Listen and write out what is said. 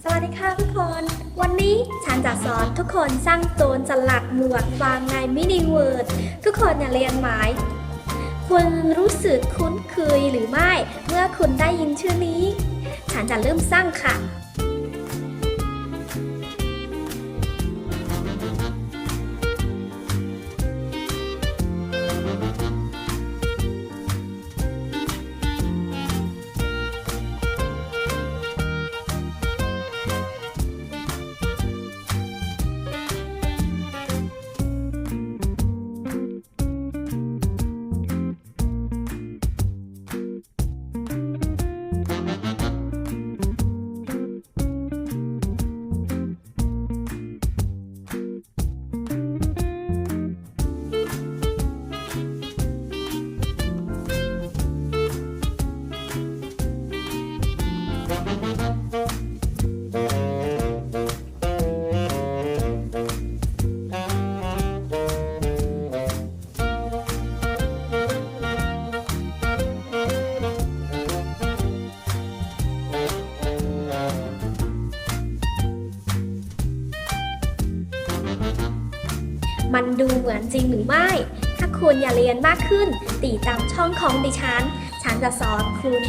สวัสดีค่ะทุกคน วันนี้ฉันจะสอนทุกคนสร้างโจนสลัดหมวดฟางในมินิเวิร์ดทุกคนอย่าเรียนหมายคุณรู้สึกคุ้นเคยหรือไม่ เมื่อคุณได้ยินชื่อนี้ ฉันจะเริ่มสร้างค่ะ มันดูเหมือนจริงหรือไม่ ถ้าคุณอยากเรียนมากขึ้น ติดตามช่องของดิฉัน ฉันจะสอนคุณ